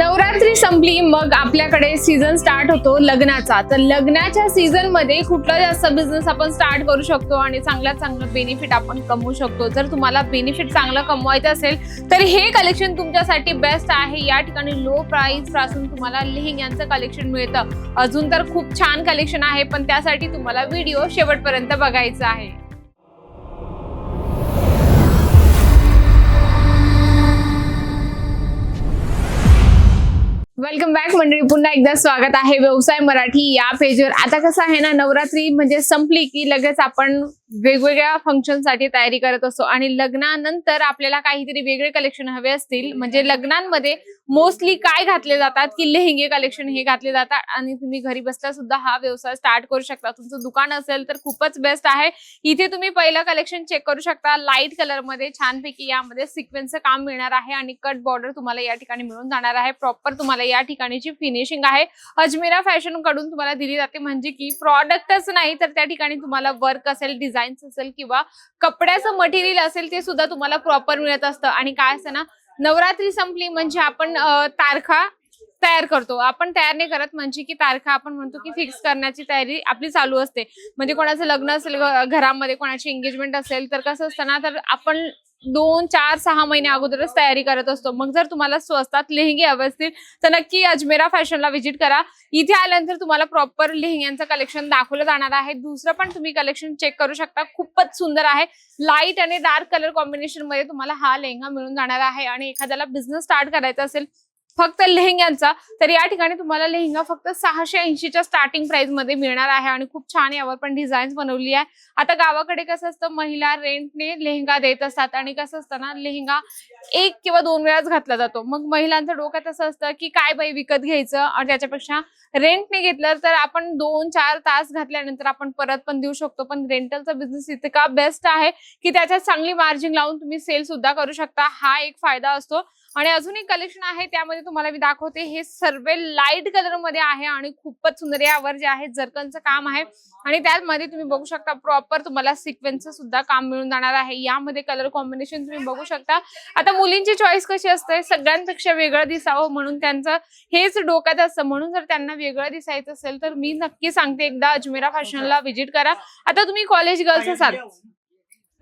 नवरात्री संपली मग आपल्याकडे सीझन स्टार्ट होतो लग्नाचा. तर लग्नाच्या सीझनमध्ये कुठला जास्त बिझनेस आपण स्टार्ट करू शकतो आणि चांगल्यात चांगलं बेनिफिट आपण कमवू शकतो? जर तुम्हाला बेनिफिट चांगलं कमवायचं असेल तर हे कलेक्शन तुमच्यासाठी बेस्ट आहे. या ठिकाणी लो प्राइसपासून तुम्हाला लेहंग्यांचं कलेक्शन मिळतं. अजून तर खूप छान कलेक्शन आहे पण त्यासाठी तुम्हाला व्हिडिओ शेवटपर्यंत बघायचा आहे. वेलकम बॅक मंडळी. पुन्हा एकदा स्वागत आहे व्यवसाय मराठी या पेजवर आता कसं आहे ना नवरात्री म्हणजे संपली की लगेच आपण वेगवेगळ्या फंक्शनसाठी तयारी करत असतो. आणि लग्नानंतर आपल्याला काहीतरी वेगळे कलेक्शन हवे असतील. म्हणजे लग्नांमध्ये मोस्टली काय घातले जातात? की लेहंगे कलेक्शन हे घातले जातात. आणि तुम्ही घरी बसल्या सुद्धा हा व्यवसाय स्टार्ट करू शकता. तुमचं दुकान असेल तर खूपच बेस्ट आहे. इथे तुम्ही पहिलं कलेक्शन चेक करू शकता. लाइट कलरमध्ये छानपैकी यामध्ये सिक्वेन्सचं काम मिळणार आहे. आणि कट बॉर्डर तुम्हाला या ठिकाणी मिळून जाणार आहे. प्रॉपर तुम्हाला या ठिकाणीची फिनिशिंग आहे अजमेरा फॅशनकडून तुम्हाला दिली जाते. म्हणजे की प्रॉडक्टच नाही तर त्या ठिकाणी तुम्हाला वर्क असेल डिझाईन असेल किंवा कपड्याचं मटेरियल असेल ते सुद्धा तुम्हाला प्रॉपर मिळत असतं. आणि काय असतं ना नवरात्री संपली म्हणजे आपण तारखा तयार करतो. आपण तयार नाही करत म्हणजे की तारखा आपण म्हणतो की फिक्स करण्याची तयारी आपली चालू असते. म्हणजे कोणाचं लग्न असेल घरामध्ये कोणाची एंगेजमेंट असेल तर कसं असतं ना तर आपण दोन चार सहा महिने अगोदरच तयारी करत असतो. मग जर तुम्हाला स्वस्तात लेहंगे हवे असतील तर नक्की अजमेरा फॅशनला व्हिजिट करा. इथे आल्यानंतर तुम्हाला प्रॉपर लेहंग्यांचं कलेक्शन दाखवलं जाणार आहे. दुसरं पण तुम्ही कलेक्शन चेक करू शकता. खूपच सुंदर आहे. लाइट आणि डार्क कलर कॉम्बिनेशनमध्ये तुम्हाला हा लेहंगा मिळून जाणार आहे. आणि एखाद्याला बिझनेस स्टार्ट करायचा असेल फक्त लेहंग्यांचा तर या ठिकाणी तुम्हाला लेहंगा फक्त सहाशे ऐंशीच्या स्टार्टिंग प्राइसमध्ये मिळणार आहे आणि खूप छान यावर पण डिझाईन्स बनवली आहे. आता गावाकडे कसं असतं महिला रेंटने लेहंगा देत असतात आणि कसं असतं ना लेहंगा एक किंवा दोन वेळाच घातला जातो. मग महिलांचं डोक्यात असं असतं की काय बाई विकत घ्यायचं आणि त्याच्यापेक्षा रेंटने घेतलं तर आपण दोन चार तास घातल्यानंतर आपण परत पण देऊ शकतो. पण रेंटलचा बिझनेस इतका बेस्ट आहे की त्याच्यात चांगली मार्जिन लावून तुम्ही सेल सुद्धा करू शकता. हा एक फायदा असतो. आणि अजून एक कलेक्शन आहे त्यामध्ये तुम्हाला मी दाखवते हे सर्व लाइट कलरमध्ये आहे आणि खूपच सुंदर यावर जे आहे जरकनचं काम आहे. आणि त्यामध्ये तुम्ही बघू शकता प्रॉपर तुम्हाला सिक्वेन्सचं सुद्धा काम मिळून जाणार आहे. यामध्ये कलर कॉम्बिनेशन तुम्ही बघू शकता. आता मुलींची चॉईस कशी असते सगळ्यांपेक्षा वेगळं दिसावं म्हणून त्यांचं हेच डोक्यात असतं. म्हणून जर त्यांना वेगळं दिसायचं असेल तर मी नक्की सांगते एकदा अजमेरा फॅशनला व्हिजिट करा. आता तुम्ही कॉलेज गर्ल्स असाल.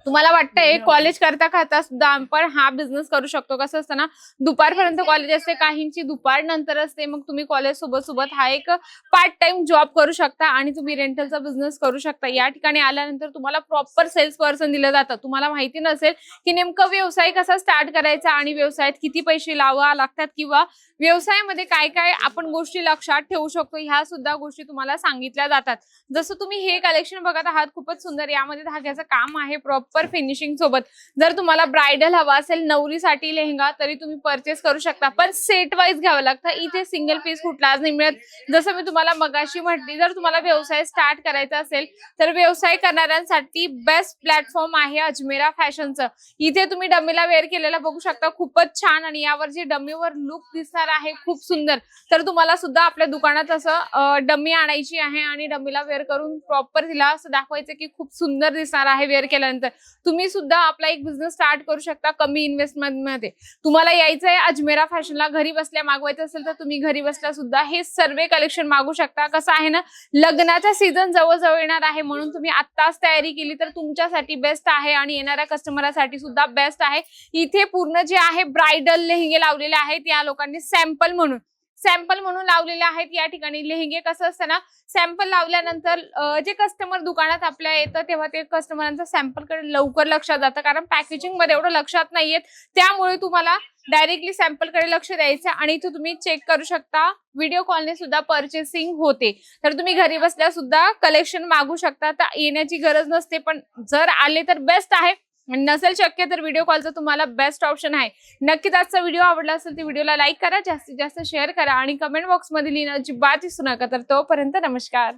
तुम्हाला वाटतंय कॉलेज करता करता सुद्धा आपण हा बिझनेस करू शकतो. कसं असतं ना दुपारपर्यंत कॉलेज असते काहींची दुपार नंतर असते मग तुम्ही कॉलेज सोबत सोबत हा एक पार्ट टाइम जॉब करू शकता आणि तुम्ही रेंटलचा बिझनेस करू शकता. या ठिकाणी आल्यानंतर तुम्हाला प्रॉपर सेल्स पर्सन दिलं जातं. तुम्हाला माहिती नसेल की नेमकं व्यवसाय कसा स्टार्ट करायचा आणि व्यवसायात किती पैसे लावा लागतात किंवा व्यवसायामध्ये काय काय आपण गोष्टी लक्षात ठेवू शकतो ह्या सुद्धा गोष्टी तुम्हाला सांगितल्या जातात. जसं तुम्ही हे कलेक्शन बघत आहात खूपच सुंदर. यामध्ये धाग्याचं काम आहे प्रॉपर फिनिशिंग सोबत. जर तुम्हाला ब्रायडल हवा असेल नवरीसाठी लेहंगा तरी तुम्ही परचेस करू शकता. पण सेट वाईज घ्यावं लागतं. इथे सिंगल पीस कुठलाच नाही मिळत. जसं मी तुम्हाला मगाशी म्हटली जर तुम्हाला व्यवसाय स्टार्ट करायचा असेल तर व्यवसाय करणाऱ्यांसाठी बेस्ट प्लॅटफॉर्म आहे अजमेरा फॅशनचं. इथे तुम्ही डमीला वेअर केलेला बघू शकता. खूपच छान आणि यावर जे डमीवर लुक दिसणार आहे खूप सुंदर. तर तुम्हाला सुद्धा आपल्या दुकानात असं डमी आणायची आहे आणि डमीला वेअर करून प्रॉपर तिला असं दाखवायचं की खूप सुंदर दिसणार आहे वेअर केल्यानंतर. तुम्ही सुद्धा आपला एक बिझनेस स्टार्ट करू शकता कमी इन्व्हेस्टमेंटमध्ये. तुम्हाला यायचं आहे अजमेरा फॅशनला घरी बसल्या मागवायचं असेल तर तुम्ही घरी बसल्या सुद्धा हे सर्व कलेक्शन मागू शकता. कसं आहे ना लग्नाचा सीझन जवळजवळ येणार आहे म्हणून तुम्ही आत्ताच तयारी केली तर तुमच्यासाठी बेस्ट आहे आणि येणाऱ्या कस्टमरसाठी सुद्धा बेस्ट आहे. इथे पूर्ण जे आहे ब्रायडल लेहंगे लावलेले आहेत या लोकांनी सॅम्पल म्हणून. सॅम्पल म्हणून लावलेले आहेत या ठिकाणी. लेहंगे कसं असतं ना सॅम्पल लावल्यानंतर जे कस्टमर दुकानात आपल्या येतं तेव्हा ते कस्टमरांचं सॅम्पलकडे लवकर लक्षात जातं. कारण पॅकेजिंगमध्ये एवढं लक्षात नाहीयेत. त्यामुळे तुम्हाला डायरेक्टली सॅम्पलकडे लक्ष द्यायचं आणि इथे तुम्ही चेक करू शकता. व्हिडिओ कॉलने सुद्धा पर्चेसिंग होते. तर तुम्ही घरी बसल्या सुद्धा कलेक्शन मागू शकता. तर येण्याची गरज नसते. पण जर आले तर बेस्ट आहे. नसेल शक्य तर व्हिडिओ कॉलचा तुम्हाला बेस्ट ऑप्शन आहे. नक्कीच आजचा व्हिडिओ आवडला असेल तर व्हिडिओला लाईक करा जास्तीत जास्त शेअर करा आणि कमेंट बॉक्समध्ये लिहिणं अजिबात दिसू नका. तर तोपर्यंत नमस्कार.